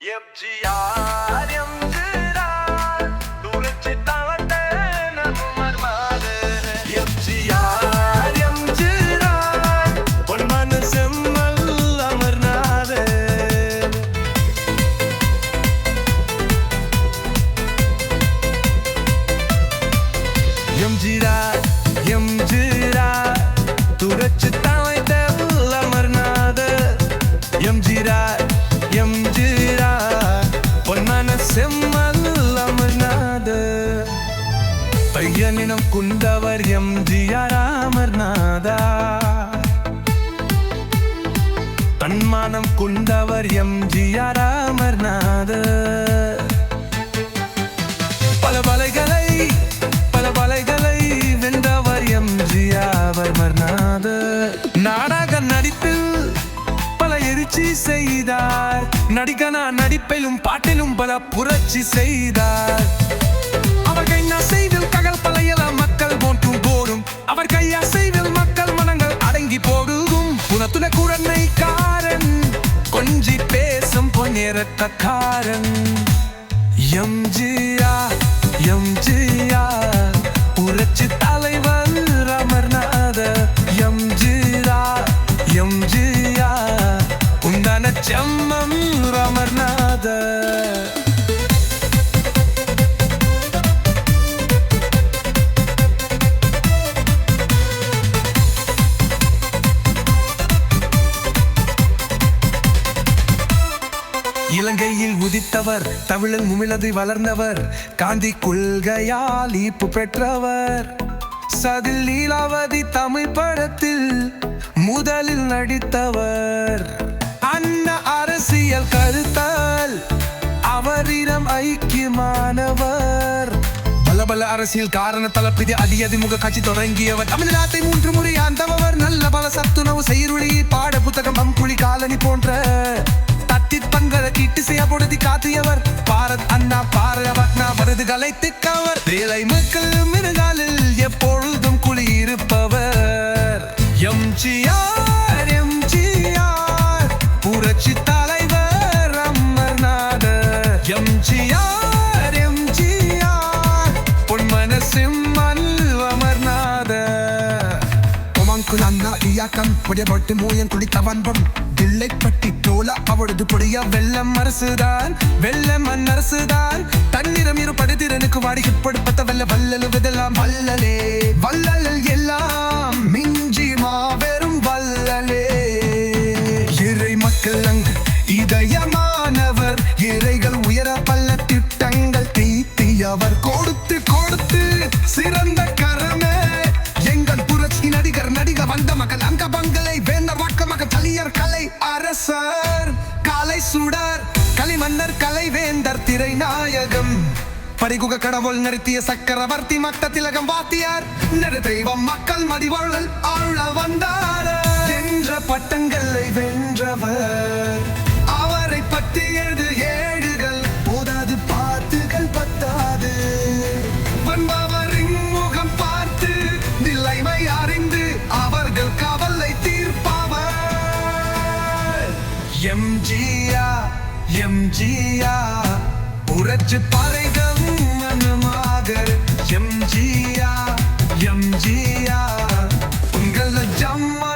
எம்ஜிஆர் பையனினம் குந்தவர் எம்ஜிஆர் அமர்நாதா தன்மானம் குந்தவர் எம்ஜிஆர் அமர்நாத பல வலைகளை பல வலைகளை வென்றவர் ஜியாவர் நாதர் நாடக நடிப்பில் பல எரிச்சி செய்தார். நடிகனா நடிப்பிலும் பாட்டிலும் பல புரட்சி செய்தார். அசைவில் மக்கள் மனங்கள் அடங்கி போடுகும். புனத்துன குரனை காரன் கொஞ்சி பேசும் பொன்னேரத்தக்காரன் எம்ஜிஆர் எம்ஜிஆர் புரட்சி தலைவர். விட்டவர் தமிழில் முமிழது வளர்ந்தவர் காந்தி கொள்கையால் ஈர்ப்பு பெற்றவர். சதில் லீலாவதி தமிழ் படத்தில் முதலில் நடித்தவர். அண்ண அரசியல் கருத்தால் அவரிடம் ஐக்கியமானவர். பல பல அரசியல் காரண தளப்பதி அதிமுக கட்சி தொடங்கியவர். தமிழ்நாட்டை மூன்று முறை ஆண்டவர் நல்ல பல சத்துணவு செய்யுளி பாட புத்தகம் பம்புளி காலனி போன்ற தட்டித் செய்ய பொழுதி காத்தியவர் பாரத் அண்ணா பாரதபட்னா மருதுகளை திக்கவர் வேலை மக்கள் மிருகாலில் எப்பொழுதும் குளியிருப்பவர் எம்ஜிஆர் எம்ஜிஆர் புரட்சி தலைவர் அமர்நாதர் எம்ஜிஆர் கொமாங்குலன்னா இயாக்கம் புடைபட்டு மூயன் வன்பம் தில்லை பட்டி தோல அவளது பொடிய வெள்ளம் அரசுதான் வெள்ளம் மண்ணரசுதான் தன்னிடம் இரு படுதிறனுக்கு வாடிக்கைப்படுப்பத்த வெள்ள வல்லலுவதெல்லாம் வல்லலே. வல்லல் எல்லாம் மிஞ்சி மாபெரும் வல்லலே. இறை மக்கள் அங்கு இதயமானவர். இறைகள் உயர பல்ல திட்டங்கள் தீட்டியவர் கொடுத்து கொடுத்து சிறந்த வந்த மகன் அங்க பங்களை வேந்தர் வாக்கு மகள் தலியர் கலை அரசர் காலை சுடர் களிமன்னர் கலை வேந்தர் திரை நாயகம் பரிகுக கடவுள் நிறுத்திய சக்கரவர்த்தி மட்ட திலகம் வாத்தியார். நெடு தெய்வம் மக்கள் மதிவாழல் ஆழ வந்தார் என்ற பட்டங்களை வென்றவர். எம்ஜிஆர் எம்ஜிஆர். புரட்சி பறைகள் மனமாக எம்ஜிஆர் எம்ஜிஆர். உங்கள் ஜம்மா